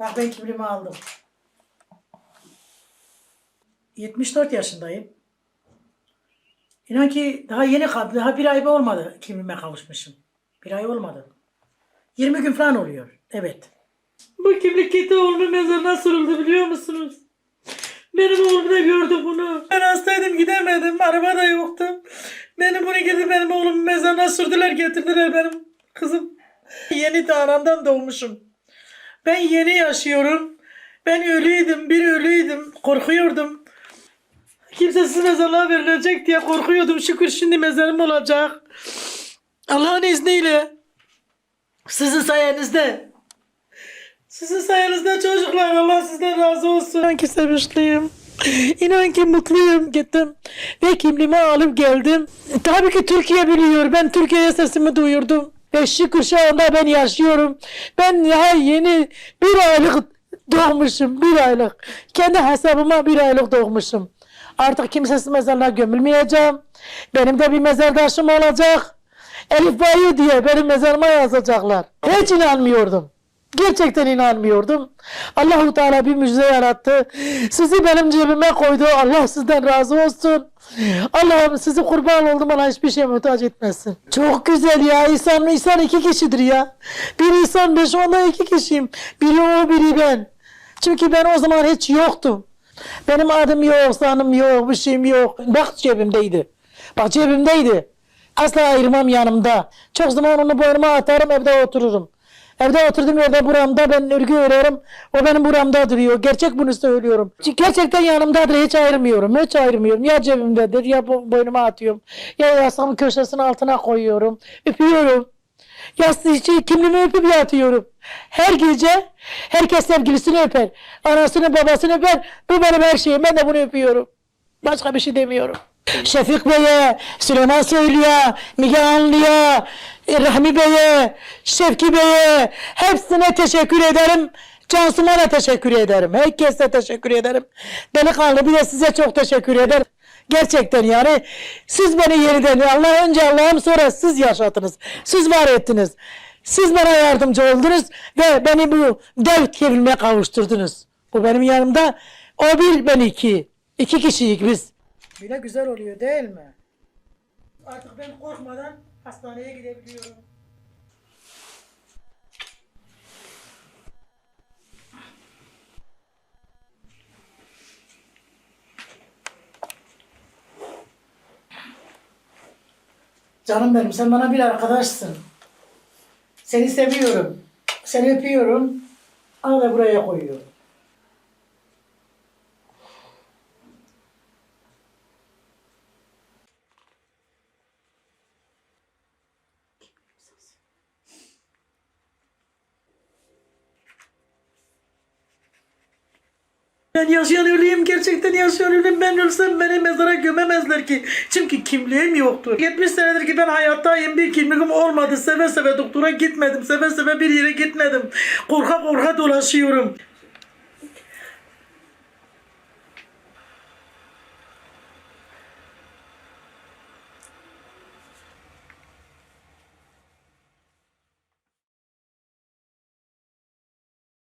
Bak ben kimliğimi aldım. 74 yaşındayım. İnan ki daha yeni kal- daha bir ay olmadı kimliğime kavuşmuşum. Bir ay olmadı. 20 gün falan oluyor. Evet. Bu kimlik gitti oğlumun mezarına sürüldü biliyor musunuz? Benim oğlum da gördü bunu. Ben hastaydım gidemedim. Araba da yoktu. Beni bunu gidip benim oğlumun mezarına sürdüler getirdiler benim kızım. Yeni de doğmuşum. Ben yeni yaşıyorum. Ben ölüydüm, bir ölüydüm. Korkuyordum. Kimsesiz mezarlığa verilecek diye korkuyordum. Şükür şimdi mezarım olacak. Allah'ın izniyle. Sizin sayenizde. Sizin sayenizde çocuklar Allah sizden razı olsun. İnan ki sevinçliyim. İnan ki mutluyum gittim. Ve kimliğimi alıp geldim. Tabii ki Türkiye biliyor. Ben Türkiye'ye sesimi duyurdum. Şu anda ben yaşıyorum. Ben daha yeni bir aylık doğmuşum. Bir aylık. Kendi hesabıma bir aylık doğmuşum. Artık kimsesiz mezarlığa gömülmeyeceğim. Benim de bir mezardaşım olacak. Elif Bayi diye benim mezarıma yazacaklar. Hiç inanmıyordum. Gerçekten inanmıyordum. Allahu Teala bir mucize yarattı. Sizi benim cebime koydu. Allah sizden razı olsun. Allah'ım sizi kurban oldum bana hiçbir şey muhtaç etmesin. Çok güzel ya. İnsan, insan iki kişidir ya. Bir insan beş onda iki kişiyim. Biri o biri ben. Çünkü ben o zaman hiç yoktum. Benim adım yok, sanım yok, bir şeyim yok. Bak cebimdeydi. Bak cebimdeydi. Asla ayırmam yanımda. Çok zaman onu boynuma atarım evde otururum. Evde oturdum yerde buramda ben örgü örerim. O benim buramda duruyor. Gerçek bunu söylüyorum. Gerçekten yanımdadır. Hiç ayırmıyorum. Hiç ayırmıyorum. Ya cebimdedir ya bo- boynuma atıyorum. Ya yastığımın köşesinin altına koyuyorum. Öpüyorum. Yastığı için kimliğimi öpüp yatıyorum. Her gece herkes sevgilisini öper. Anasını babasını öper. Bu benim her şeyim. Ben de bunu öpüyorum. Başka bir şey demiyorum. Şefik Bey'e, Süleyman Soylu'ya, Müge Anlı'ya, Rahmi Bey'e, Şevki Bey'e hepsine teşekkür ederim. Cansıma da teşekkür ederim. Herkese teşekkür ederim. Delikanlı bir de size çok teşekkür ederim. Gerçekten yani siz beni yeniden Allah önce Allah'ım sonra siz yaşattınız. Siz var ettiniz. Siz bana yardımcı oldunuz ve beni bu dev kevime kavuşturdunuz. Bu benim yanımda. O bir ben iki. İki kişiyiz biz. Bile güzel oluyor değil mi? Artık ben korkmadan hastaneye gidebiliyorum. Canım benim sen bana bir arkadaşsın. Seni seviyorum. Seni öpüyorum. Onu da buraya koyuyorum. Ben yaşayan ölüyüm gerçekten yaşayan ölüyüm. Ben ölsem beni mezara gömemezler ki. Çünkü kimliğim yoktur. 70 senedir ki ben hayattayım bir kimliğim olmadı. Seve seve doktora gitmedim. Seve seve bir yere gitmedim. Korka korka dolaşıyorum.